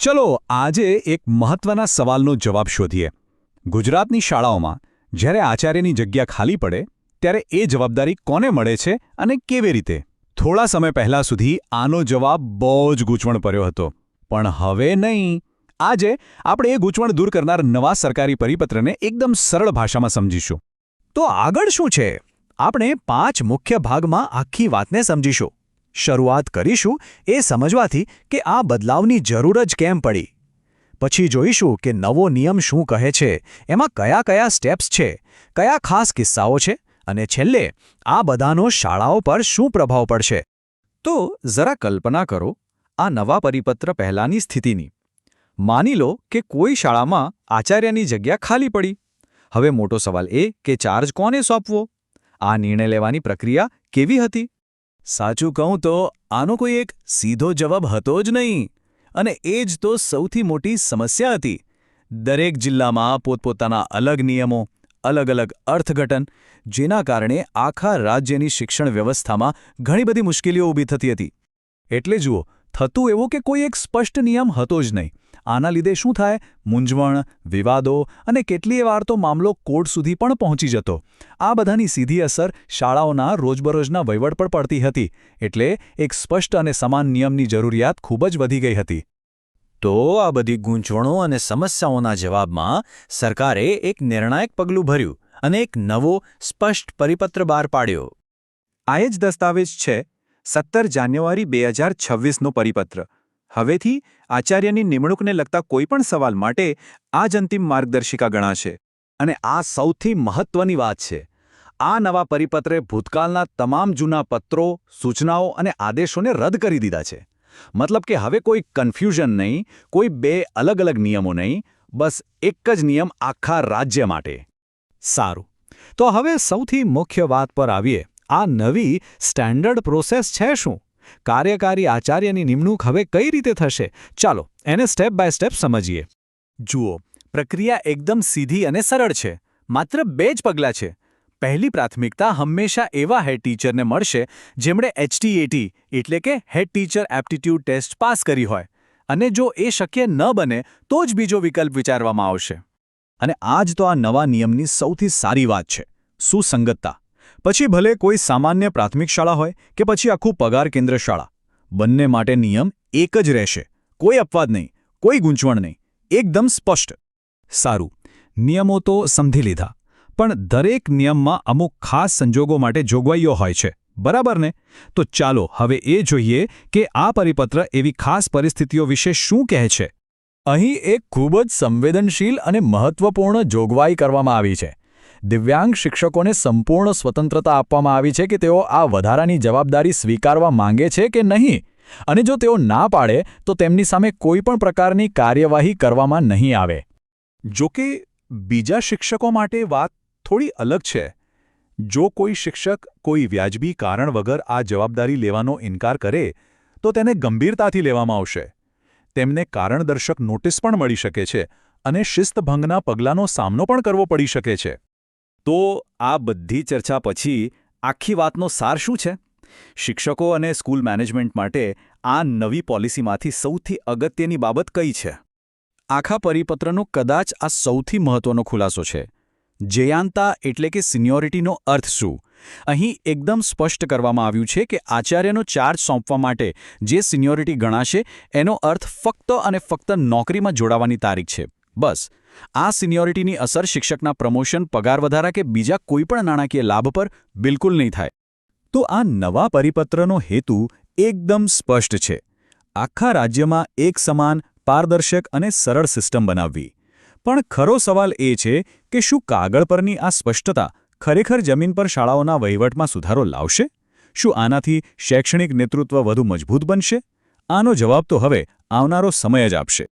ચલો આજે એક મહત્વના સવાલનો જવાબ શોધીએ. ગુજરાતની શાળાઓમાં જ્યારે આચાર્યની જગ્યા ખાલી પડે, ત્યારે એ જવાબદારી કોને મળે છે અને કેવી રીતે? થોડા સમય પહેલા સુધી આનો જવાબ બહુ જ ગૂંચવણ પડ્યો હતો. પણ હવે નહીં. આજે આપણે એ ગૂંચવણ દૂર કરનાર નવા સરકારી પરિપત્રને એકદમ સરળ ભાષામાં સમજીશું. તો આગળ શું છે? આપણે પાંચ મુખ્ય ભાગમાં આખી વાતને સમજીશું. શરૂઆત કરીશું એ સમજવાથી કે આ બદલાવની જરૂર જ કેમ પડી. પછી જોઈશું કે નવો નિયમ શું કહે છે, એમાં કયા કયા સ્ટેપ્સ છે, કયા ખાસ કિસ્સાઓ છે અને છેલ્લે આ બધાનો શાળાઓ પર શું પ્રભાવ પડશે. તો જરા કલ્પના કરો, આ નવા પરિપત્ર પહેલાંની સ્થિતિની. માની લો કે કોઈ શાળામાં આચાર્યની જગ્યા ખાલી પડી. હવે મોટો સવાલ એ કે ચાર્જ કોને સોંપવો? આ નિર્ણય લેવાની પ્રક્રિયા કેવી હતી? સાચું કહું તો, આનો કોઈ એક સીધો જવાબ હતો જ નહીં. અને એ જ તો સૌથી મોટી સમસ્યા હતી. દરેક જિલ્લામાં પોતપોતાના અલગ નિયમો, અલગ અલગ અર્થઘટન, જેના કારણે આખા રાજ્યની શિક્ષણ વ્યવસ્થામાં ઘણી બધી મુશ્કેલીઓ ઊભી થતી હતી. એટલે જુઓ થતું એવું કે કોઈ એક સ્પષ્ટ નિયમ હતો જ નહીં. આના લીધે શું થાય? મૂંઝવણ વિવાદો અને કેટલીય વાર તો મામલો કોર્ટ સુધી પણ પહોંચી જતો. આ બધાની સીધી અસર શાળાઓના રોજબરોજના વહીવટ પર પડતી હતી. એટલે એક સ્પષ્ટ અને સમાન નિયમની જરૂરિયાત ખૂબ જ વધી ગઈ હતી. તો આ બધી ગૂંચવણો અને સમસ્યાઓના જવાબમાં સરકારે એક નિર્ણાયક પગલું ભર્યું અને એક નવો સ્પષ્ટ પરિપત્ર બહાર પાડ્યો. આ જ દસ્તાવેજ છે સત્તર જાન્યુઆરી બે હજાર છવ્વીસનો પરિપત્ર. હવેથી આચાર્યની નિમણૂકને લગતા કોઈપણ સવાલ માટે આ જ અંતિમ માર્ગદર્શિકા ગણાશે. અને આ સૌથી મહત્વની વાત છે. આ નવા પરિપત્રે ભૂતકાળના તમામ જૂના પત્રો, સૂચનાઓ અને આદેશોને રદ કરી દીધા છે. મતલબ કે હવે કોઈ કન્ફ્યુઝન નહીં, કોઈ બે અલગ અલગ નિયમો નહીં, બસ એક જ નિયમ આખા રાજ્ય માટે. સારું. તો હવે સૌથી મુખ્ય વાત પર આવીએ. આ નવી સ્ટેન્ડર્ડ પ્રોસેસ છે શું? કાર્યકારી આચાર્યની નિમણૂક હવે કઈ રીતે થશે? ચાલો, એને સ્ટેપ બાય સ્ટેપ સમજીએ. જુઓ, પ્રક્રિયા એકદમ સીધી અને સરળ છે. માત્ર બે જ પગલાં છે. પહેલી પ્રાથમિકતા હંમેશા એવા હેડ ટીચરને મળશે જેમણે એચટીએટી એટલે કે head teacher aptitude test pass કરી હોય. અને જો એ શક્ય ન બને, તો જ બીજો વિકલ્પ વિચારવામાં આવશે. અને આ જ તો આ નવા નિયમની સૌથી સારી વાત છે. સુસંગતતા. પછી ભલે કોઈ સામાન્ય પ્રાથમિક શાળા હોય કે પછી આખું પગાર કેન્દ્ર શાળા, બંને માટે નિયમ એક જ રહેશે. કોઈ અપવાદ નહીં, કોઈ ગૂંચવણ નહીં, એકદમ સ્પષ્ટ. સારું, નિયમો તો સમજી લીધા, પણ દરેક નિયમમાં અમુક ખાસ સંજોગો માટે જોગવાઈઓ હોય છે. બરાબર ને? તો ચાલો હવે એ જોઈએ કે આ પરિપત્ર એવી ખાસ પરિસ્થિતિઓ વિશે શું કહે છે. અહીં એક ખૂબ જ સંવેદનશીલ અને મહત્વપૂર્ણ જોગવાઈ કરવામાં આવી છે. દિવ્યાંગ શિક્ષકોને સંપૂર્ણ સ્વતંત્રતા આપવામાં આવી છે કે તેઓ આ વધારાની જવાબદારી સ્વીકારવા માંગે છે કે નહીં? અને જો તેઓ ના પાડે, તો તેમની સામે કોઈ પણ પ્રકારની કાર્યવાહી કરવામાં નહીં આવે. જો કે, બીજા શિક્ષકો માટે વાત થોડી અલગ છે. જો કોઈ શિક્ષક કોઈ વ્યાજબી કારણ વગર આ જવાબદારી લેવાનો ઇનકાર કરે, તો તેને ગંભીરતાથી લેવામાં આવશે. તેમને કારણદર્શક નોટિસ પણ મળી શકે છે અને શિસ્તભંગના પગલાંનો સામનો પણ કરવો પડી શકે છે. તો આ બધી ચર્ચા પછી આખી વાતનો સાર શું છે? શિક્ષકો અને સ્કૂલ મેનેજમેન્ટ માટે આ નવી પોલિસીમાંથી સૌથી અગત્યની બાબત કઈ છે? આખા પરિપત્રનો કદાચ આ સૌથી મહત્વનો ખુલાસો છે. જયાંતા એટલે કે સિનિયોરિટીનો અર્થ શું? અહીં એકદમ સ્પષ્ટ કરવામાં આવ્યું છે કે આચાર્યનો ચાર્જ સોંપવા માટે જે સિનિયોરિટી ગણાશે એનો અર્થ ફક્ત અને ફક્ત નોકરીમાં જોડાવાની તારીખ છે. બસ આ સિનિયોરિટીની અસર શિક્ષકના પ્રમોશન, પગાર વધારા કે બીજા કોઈપણ નાણાકીય લાભ પર બિલકુલ નહીં થાય. તો આ નવા પરિપત્રનો હેતુ એકદમ સ્પષ્ટ છે. આખા રાજ્યમાં એક સમાન, પારદર્શક અને સરળ સિસ્ટમ બનાવવી. પણ ખરો સવાલ એ છે કે શું કાગળ પરની આ સ્પષ્ટતા ખરેખર જમીન પર શાળાઓના વહીવટમાં સુધારો લાવશે? શું આનાથી શૈક્ષણિક નેતૃત્વ વધુ મજબૂત બનશે? આનો જવાબ તો હવે આવનારો સમય જ આપશે.